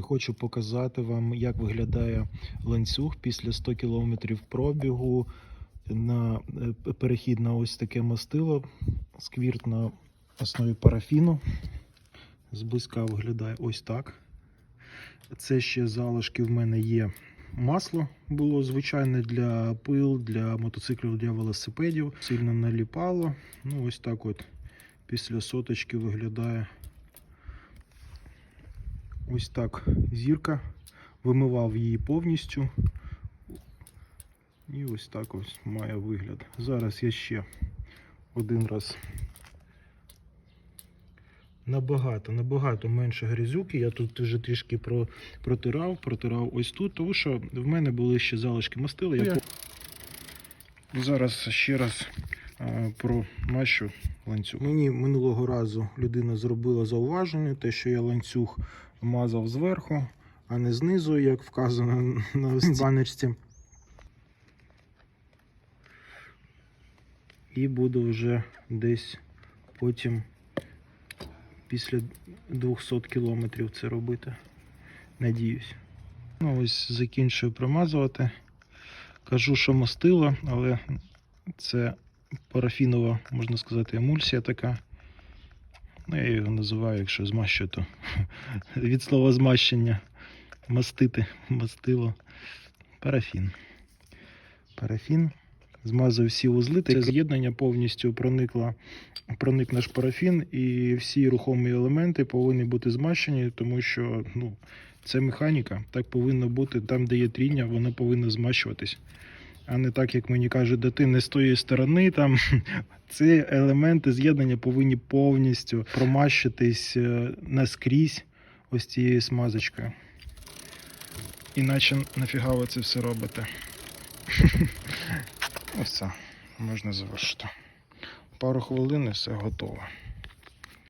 Хочу показати вам, як виглядає ланцюг після 100 км пробігу на е, перехід на ось таке мастило. Сквірт на основі парафіну. Зблизька виглядає ось так. Це ще залишки в мене є. Масло було звичайне для пил, для мотоциклів, для велосипедів. Сильно наліпало. Ну, ось так от після соточки виглядає. Ось так зірка. Вимивав її повністю. І ось так ось має вигляд. Зараз я ще один раз набагато, набагато менше грязюки. Я тут вже трішки про, протирав, протирав ось тут, тому що в мене були ще залишки мастила. Я зараз ще раз е, про нашу ланцюг. Мені минулого разу людина зробила зауваження, те, що я ланцюг мазав зверху, а не знизу, як вказано на ось баночці. І буду вже десь потім після 200 кілометрів це робити. Надіюсь. Ну, ось закінчую промазувати. Кажу, що мастило, але це парафінова, можна сказати, емульсія така. Ну, я його називаю, якщо змащую, то від слова змащення. Мастити, мастило. Парафін. Парафін. Змазав всі вузли. Це з'єднання повністю проникло, проник наш парафін, і всі рухомі елементи повинні бути змащені, тому що ну, це механіка. Так повинно бути. Там, де є тріння, воно повинно змащуватись. А не так, як мені каже дитина з тої сторони, там ці елементи з'єднання повинні повністю промащитись е, наскрізь ось цією смазочкою. Іначе нафіга ви це все робите? Ось це можна завершити. Пару хвилин і все готово.